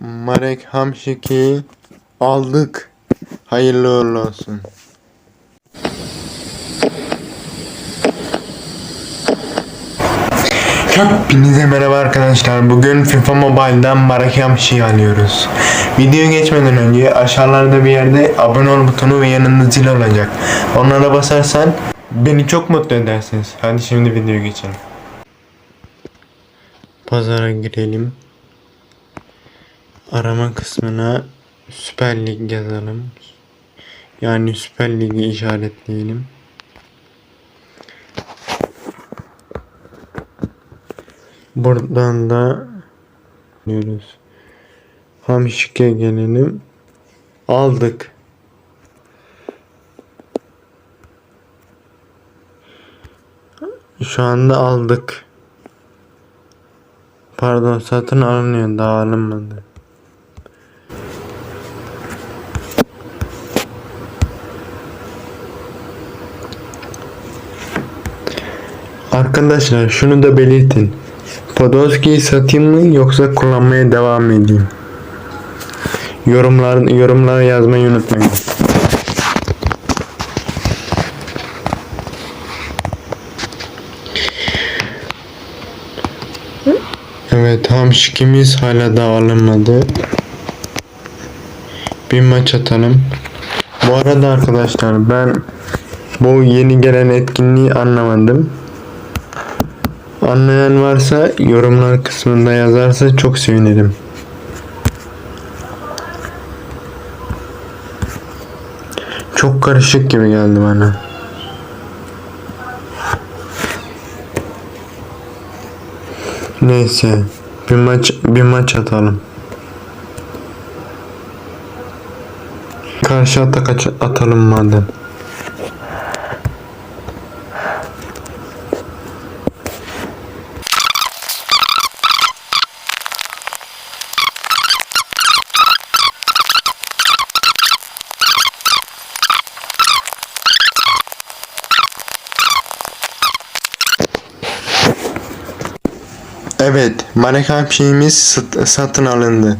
Marek Hamşik'i aldık. Hayırlı uğurlu olsun. Hepinize merhaba arkadaşlar. Bugün FIFA Mobile'dan Marek Hamşik'i alıyoruz. Videoya geçmeden önce aşağılarda bir yerde abone ol butonu ve yanında zil olacak. Onlara basarsan beni çok mutlu edersiniz. Hadi şimdi videoya geçelim. Pazara girelim. Arama kısmına Süper Lig yazalım. Yani Süper Lig'i işaretleyelim. Buradan da diyoruz. Hamşik'e gelelim. Aldık. Şu anda aldık. Pardon satın alınıyor daha alınmadı. Arkadaşlar şunu da belirtin. Podolski'yi satayım mı yoksa kullanmaya devam edeyim? Yorumlar yorumlara yazmayı unutmayın. Evet hamşikimiz hala da alınmadı. Bir maç atalım. Bu arada arkadaşlar ben bu yeni gelen etkinliği anlamadım. Anlayan varsa yorumlar kısmında yazarsa çok sevinirim. Çok karışık gibi geldi bana. Neyse bir maç bir maç atalım. Karşı atak atalım madem. Evet, Marek Hamşi'miz sat- satın alındı.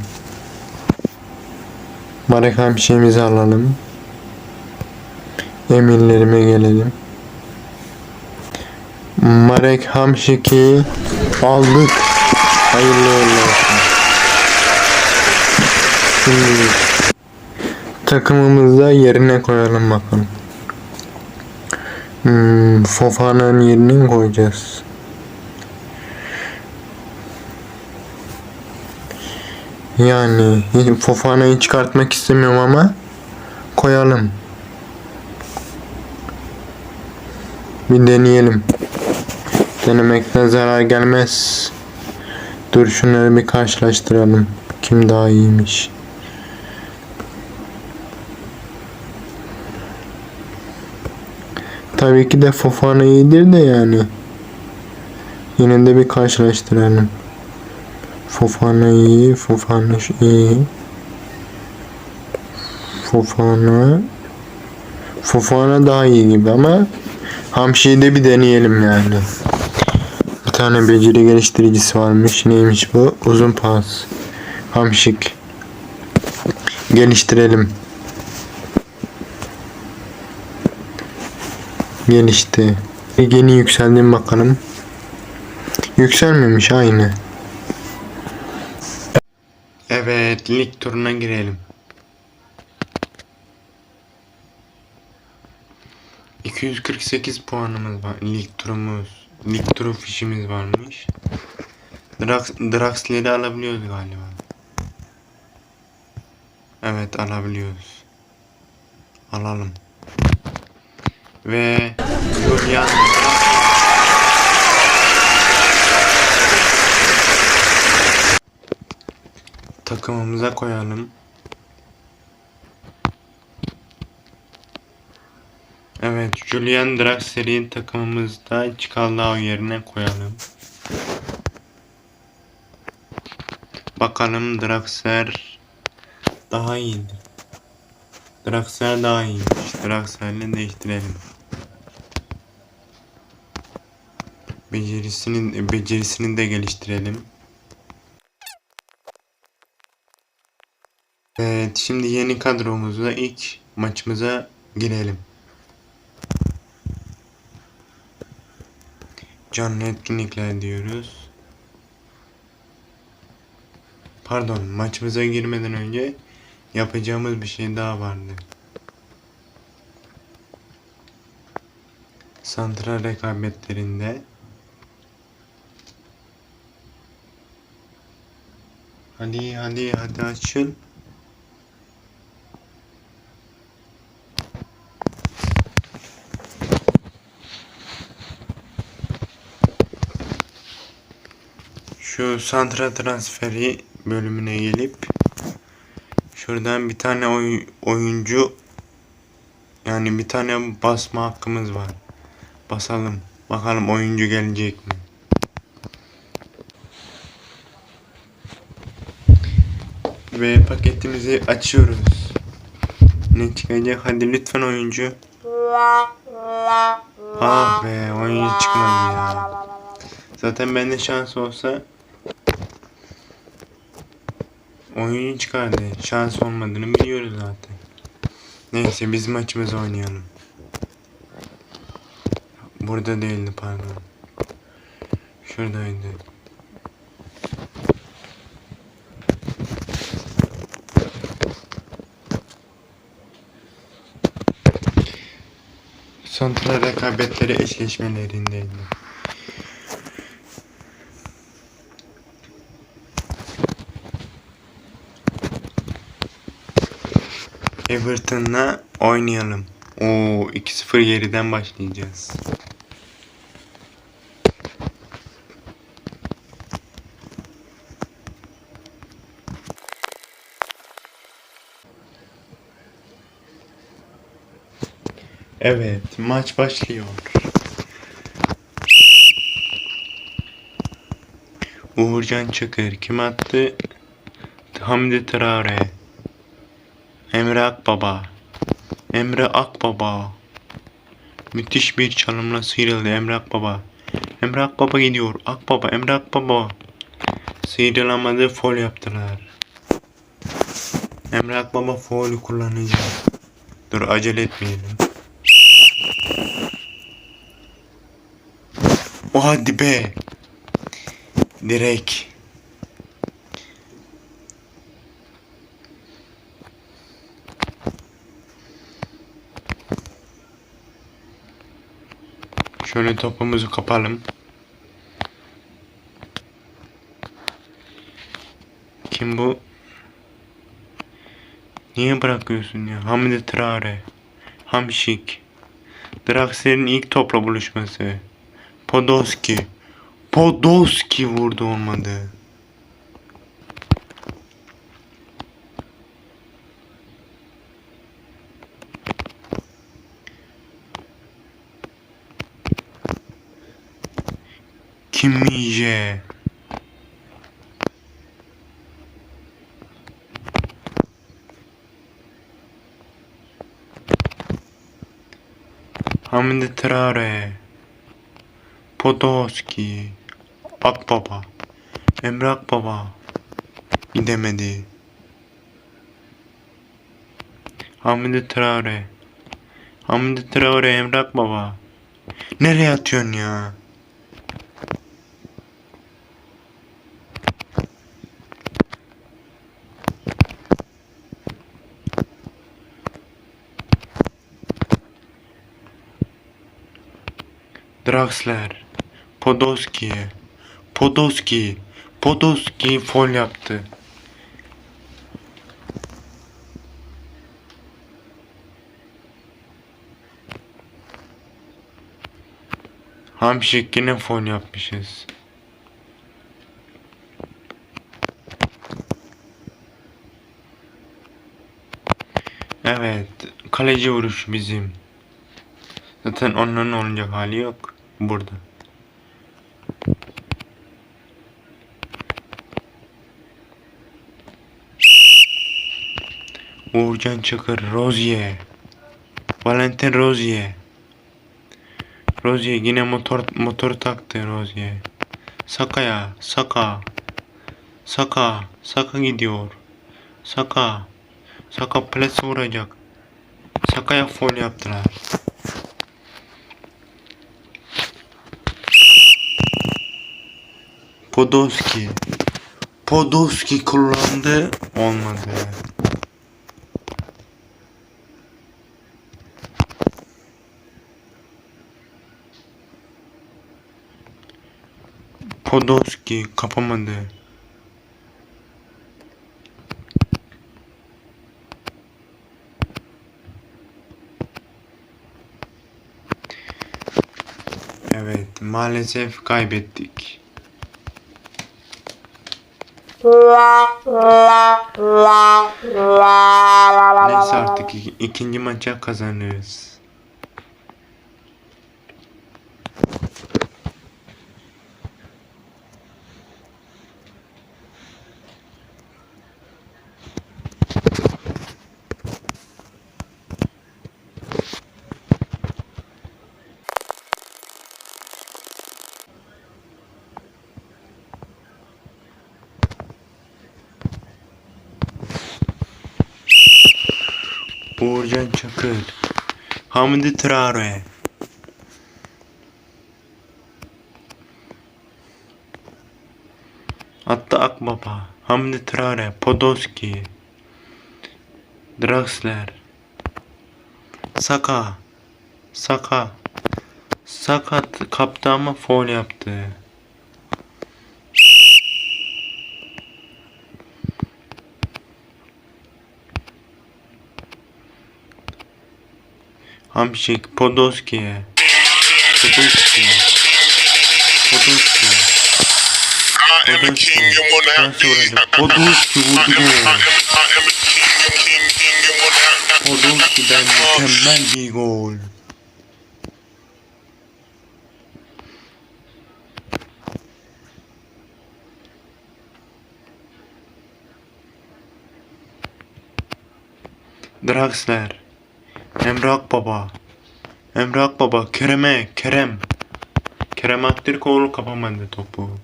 Marek Hamşi'mizi alalım. Emirlerime gelelim. Marek Hamşik'i aldık. Hayırlı olsun. Şimdi takımımızda yerine koyalım bakalım. Hmm, Fofana'nın yerine koyacağız? Yani Fofana'yı çıkartmak istemiyorum ama koyalım. Bir deneyelim. Denemekten zarar gelmez. Dur şunları bir karşılaştıralım. Kim daha iyiymiş. Tabii ki de Fofana iyidir de yani. Yine de bir karşılaştıralım. Fofana iyi, Fofana iyi. Fofana Fofana daha iyi gibi ama Hamşi'yi de bir deneyelim yani. Bir tane beceri geliştiricisi varmış. Neymiş bu? Uzun pas. Hamşik. Geliştirelim. Gelişti. Yeni yükseldim bakalım. Yükselmemiş aynı. Evet, lig turuna girelim. 248 puanımız var. Lig turumuz, lig turu fişimiz varmış. Drax, Draxler'i alabiliyoruz galiba. Evet, alabiliyoruz. Alalım. Ve Julian takımımıza koyalım. Evet, Julian Draxler'i takımımızda Çikaldao yerine koyalım. Bakalım Draxler daha iyidir. Draxler daha iyiymiş. Draxler'le değiştirelim. Becerisini, becerisini de geliştirelim. Evet şimdi yeni kadromuzla ilk maçımıza girelim. Canlı etkinlikler diyoruz. Pardon maçımıza girmeden önce yapacağımız bir şey daha vardı. Santral rekabetlerinde Hadi hadi hadi açıl. Şu santra transferi bölümüne gelip şuradan bir tane oy- oyuncu yani bir tane basma hakkımız var. Basalım. Bakalım oyuncu gelecek mi? Ve paketimizi açıyoruz. Ne çıkacak? Hadi lütfen oyuncu. Ah be oyuncu çıkmadı ya. Zaten bende şans olsa oyuncu çıkardı. Şans olmadığını biliyoruz zaten. Neyse biz maçımızı oynayalım. Burada değildi pardon. Şuradaydı. Santral rekabetleri eşleşmelerindeydi. Everton'la oynayalım. Oo 2-0 geriden başlayacağız. Evet, maç başlıyor. Uğurcan Çakır kim attı? Hamdi Traore. Emre Akbaba. Emre Akbaba. Müthiş bir çalımla sıyrıldı Emre Akbaba. Emre Akbaba gidiyor. Akbaba, Emre Akbaba. Sıyrılamadı, fol yaptılar. Emre Akbaba foul'ü kullanacak. Dur acele etmeyelim. O hadi be. Direkt. Şöyle topumuzu kapalım. Kim bu? Niye bırakıyorsun ya? Hamdi Traore. Hamşik. Draxler'in ilk topla buluşması. Podolski. Podolski vurdu olmadı. Kimije. Hamdi Traore. Podolski. Akbaba. Emre Akbaba. Gidemedi. Hamdi Traore. Hamdi Traore Emre Akbaba. Nereye atıyorsun ya? Draxler. Podolski'ye. Podolski. Podolski fol yaptı. Hamşik yine fol yapmışız. Evet. Kaleci vuruş bizim. Zaten onların olacak hali yok. Burada. Uğurcan Çakır, Rozier. Valentin Rozier. Rozier yine motor motor taktı Rozier. Saka'ya, Saka. Saka, Saka gidiyor. Saka. Saka plase vuracak. Saka'ya foul yaptılar. Podolski. Podolski kullandı. Olmadı. Podolski kapamadı. Evet, maalesef kaybettik. Neyse artık ik- ikinci maça kazanırız. Uğurcan Çakır. Hamdi Traore. Hatta Akbaba. Hamdi Traore. Podolski. Draxler. Saka. Saka. Sakat kaptı ama foul yaptı. A king and king, king and will not Podolski'den mükemmel bir gol. Draxler. Emre Akbaba. Emre Akbaba. Kerem'e. Kerem. Kerem Aktürkoğlu kapamadı topu.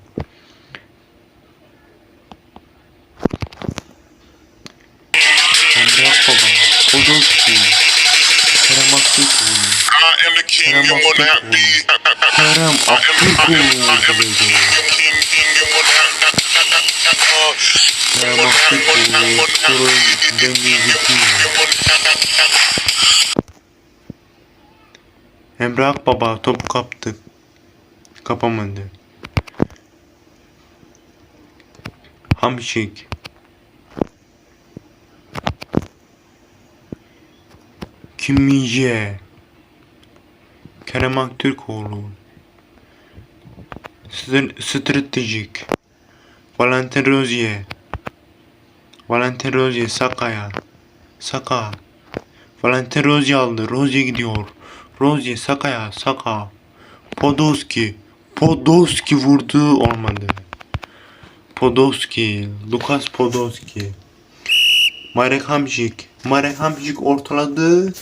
Emre Akbaba. Podolski. Kerem Aktürkoğlu. Kerem. Aktürkoğlu. Kerem Aktürkoğlu. Will not Kerem Aktürkoğlu. Emre Akbaba topu kaptı. Kapamadı. Hamşik. Kim Minje. Kerem Aktürkoğlu. Str- Stratejik. Valentin Rozier. Valentin Rozier Saka'ya. Saka. Valentin Rozier aldı. Rozier gidiyor. Rozier Saka'ya. Saka. Podolski. Podolski vurdu. Olmadı. Podolski. Lukas Podolski. Marek Hamšík. Marek Hamšík ortaladı.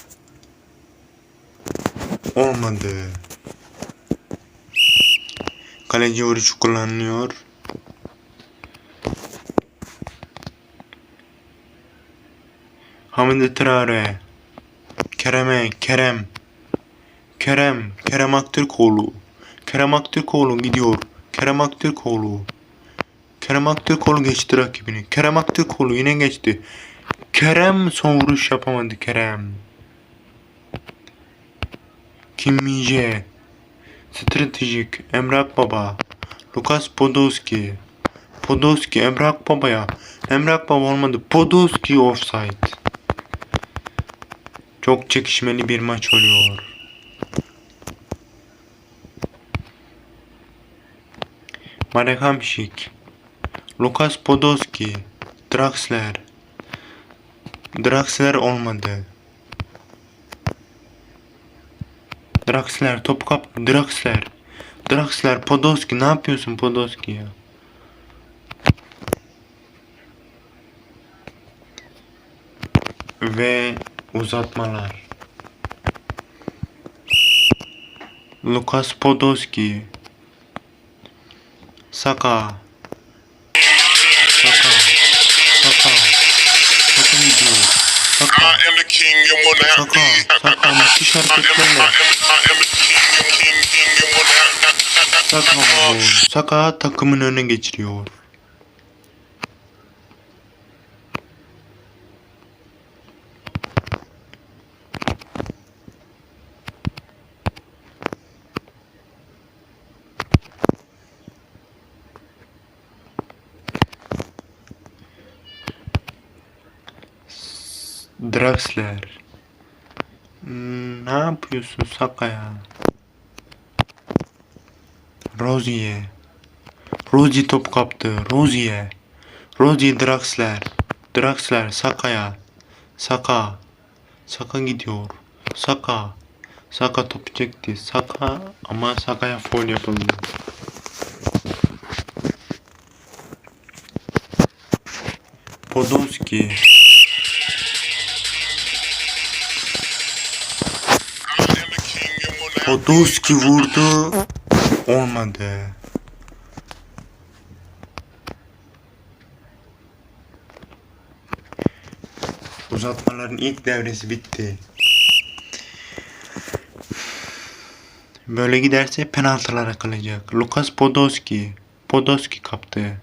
Olmadı. Kaleci vuruş kullanılıyor. Hamdi Traore. Kerem'e, Kerem. Kerem, Kerem Aktürkoğlu. Kerem Aktürkoğlu gidiyor. Kerem Aktürkoğlu. Kerem Aktürkoğlu geçti rakibini. Kerem Aktürkoğlu yine geçti. Kerem son vuruş yapamadı Kerem. Kim Minje. Stratejik Emre Akbaba. Lukas Podolski. Podolski Emre Akbaba'ya. Emre Akbaba olmadı. Podolski offside. Çok çekişmeli bir maç oluyor. Marek Hamšík. Lukas Podolski. Draxler. Draxler olmadı. Draxler top kap Draxler. Draxler Podolski ne yapıyorsun Podolski ya? Ve uzatmalar. Lukas Podolski. Saka. Saka. Saka. Saka what that Saka, Saka müthiş hareketlerle. Saka, Saka takımın önüne geçiriyor. Draxler. Hmm, ne yapıyorsun Saka ya? Rozier. Top kaptı. Rozier. Rozier Draxler. Draxler Saka'ya. Saka. Saka gidiyor. Saka. Saka topu çekti. Saka ama Saka'ya foul yapıldı. Podolski. Podolski vurdu. Olmadı. Uzatmaların ilk devresi bitti. Böyle giderse penaltılara kalacak. Lukas Podolski. Podolski kaptı.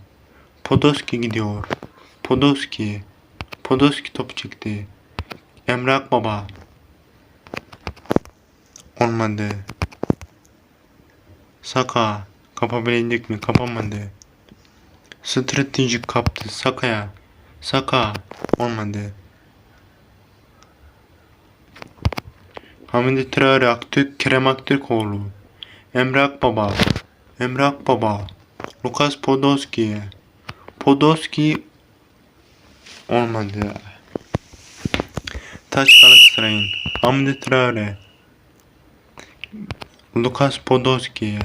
Podolski gidiyor. Podolski. Podolski topu çıktı. Emre Akbaba. Olmadı. Saka. Kapabilecek mi? Kapamadı. Stratejik kaptı. Saka'ya. Saka. Olmadı. Hamidi Traore Aktürk, Kerem Aktürkoğlu. Emre Akbaba. Emre Akbaba. Lukas Podolski. Podolski olmadı. Taç Galatasaray'ın. Hamdi Traore. Lukas Podolski.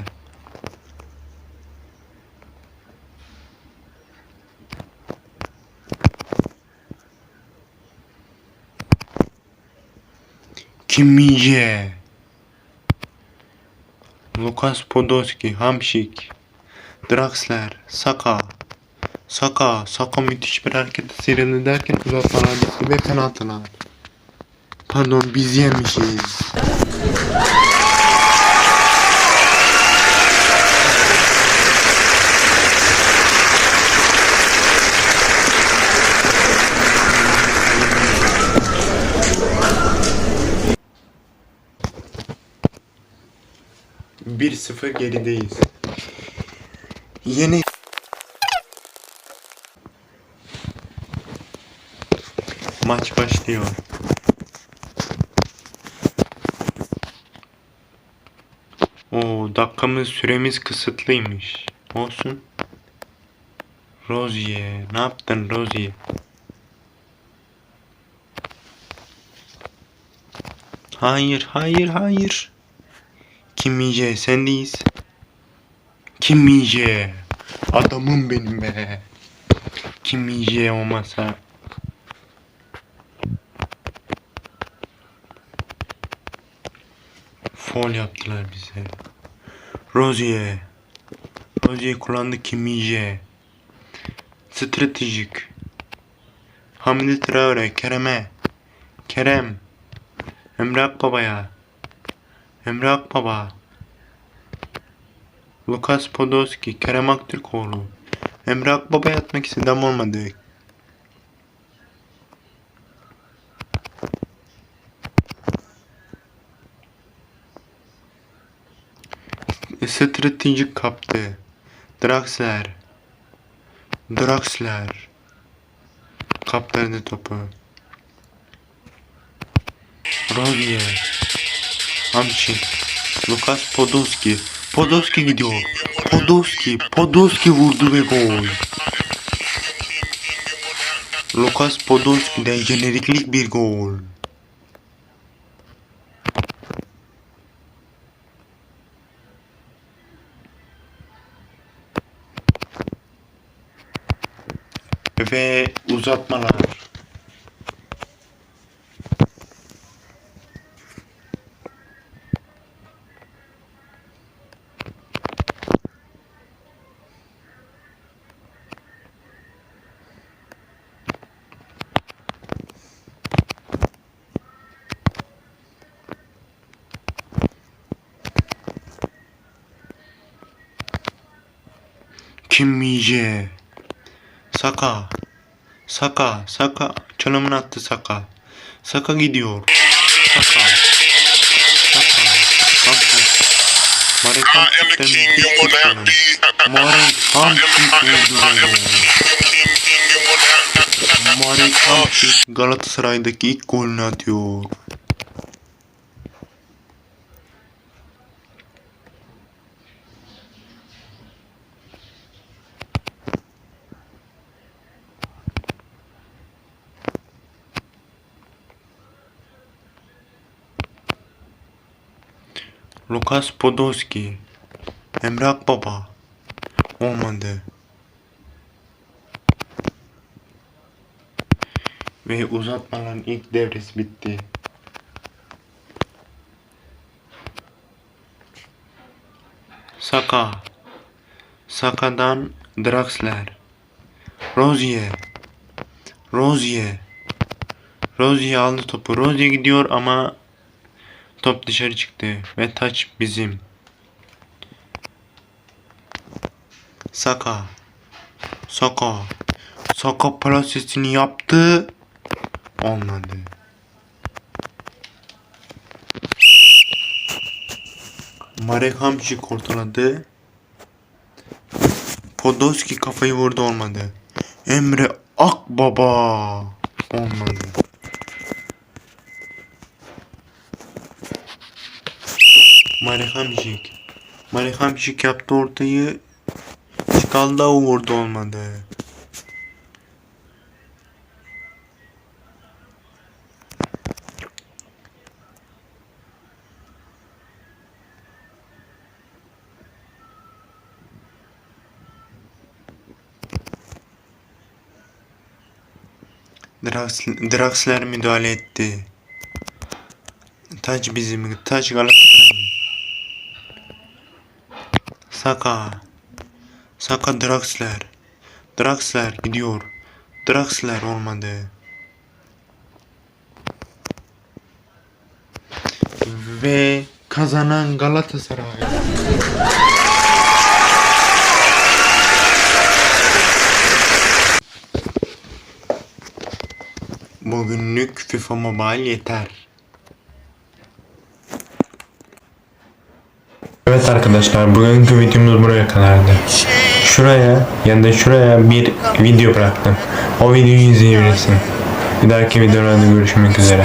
Kim Min-jae. Lukas Podolski, Hamşik, Draxler, Saka. Saka, Saka müthiş bir hareket sıyrıldı derken uzatmalar bitti ve penaltılar. Pardon biz yemişiz. Bir sıfır gerideyiz. Yeni Maç başlıyor. Oo, dakikamız süremiz kısıtlıymış. Olsun. Rozier, ne yaptın Rozier? Hayır, hayır, hayır. Kim Min-jae, sendeyiz. Kim Min-jae, adamım benim be. Kim Min-jae olmasa Foul yaptılar bize. Rozier. Rozier kullandı Kim Min-jae. Stratejik. Hamdi Traore, Kerem'e. Kerem. Emre Akbaba'ya. Emre Akbaba. Lukas Podolski, Kerem Aktürkoğlu. Emre Akbaba'ya atmak istedi ama olmadı. Stratejik kaptı. Draxler. Draxler. Kaptırdı topu. Rozier. Hamşik. Lukas Podolski. Podolski gidiyor. Podolski. Podolski vurdu ve gol. Lukas Podolski'den jeneriklik bir gol. Ve uzatmalar. Kim Mice. Saka. Saka. Saka. Çalımını attı Saka. Saka gidiyor. Saka. Saka. Saka. Marek not be. Marek Hamsik not. Marek Hamsik Galatasaray'daki ilk golünü atıyor. Lukas Podolski Emre Akbaba Olmadı Ve uzatmaların ilk devresi bitti. Saka. Saka'dan Draxler. Rozier. Rozier. Rozier aldı topu. Rozier gidiyor ama top dışarı çıktı ve taç bizim. Saka Saka Saka plasesini yaptı. Olmadı. Marek Hamşik ortaladı. Podolski kafayı vurdu olmadı. Emre Akbaba olmadı. Marek Hamşik. Marek Hamşik yaptı ortayı. Çıkalda vurdu olmadı. Draxler, müdahale etti. Taç bizim, taç Galatasaray'ın. Saka. Saka Draxler. Draxler gidiyor. Draxler olmadı. Ve kazanan Galatasaray. Bugünlük FIFA Mobile yeter. Evet arkadaşlar bugünkü videomuz buraya kadardı. Şuraya ya da şuraya bir video bıraktım. O videoyu izleyebilirsin. Bir dahaki videolarda görüşmek üzere.